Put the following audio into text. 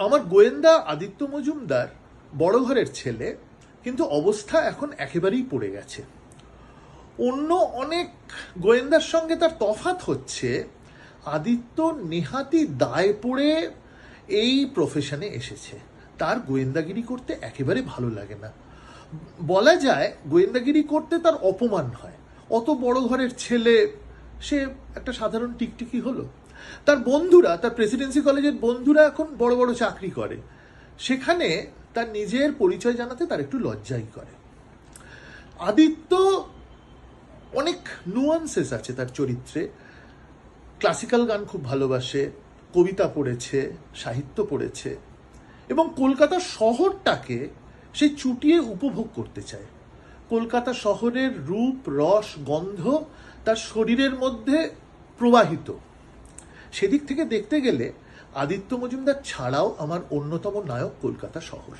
আমার গোয়েন্দা আদিত্য মজুমদার, বড় ঘরের ছেলে, কিন্তু অবস্থা এখন একেবারেই পড়ে গেছে। অন্য অনেক গোয়েন্দার সঙ্গে তার তফাত হচ্ছে, আদিত্য নেহাতি দায় পড়ে এই প্রফেশনে এসেছে। তার গোয়েন্দাগিরি করতে একেবারে ভালো লাগে না। বলা যায়, গোয়েন্দাগিরি করতে তার অপমান হয়। অত বড় ঘরের ছেলে, সে একটা সাধারণ টিকটিকি হলো। তার বন্ধুরা, তার প্রেসিডেন্সি কলেজের বন্ধুরা এখন বড় বড় চাকরি করে। সেখানে তার নিজের পরিচয় জানাতে তার একটু লজ্জাই করে। আদিত্য অনেক নুয়ান্সেস আছে তার চরিত্রে। ক্লাসিক্যাল গান খুব ভালোবাসে, কবিতা পড়েছে, সাহিত্য পড়েছে এবং কলকাতা শহরটাকে সে চুটিয়ে উপভোগ করতে চায়। কলকাতা শহরের রূপ, রস, গন্ধ তার শরীরের মধ্যে প্রবাহিত। সেদিক থেকে দেখতে গেলে আদিত্য মজুমদার ছাড়াও আমার অন্যতম নায়ক কলকাতা শহর।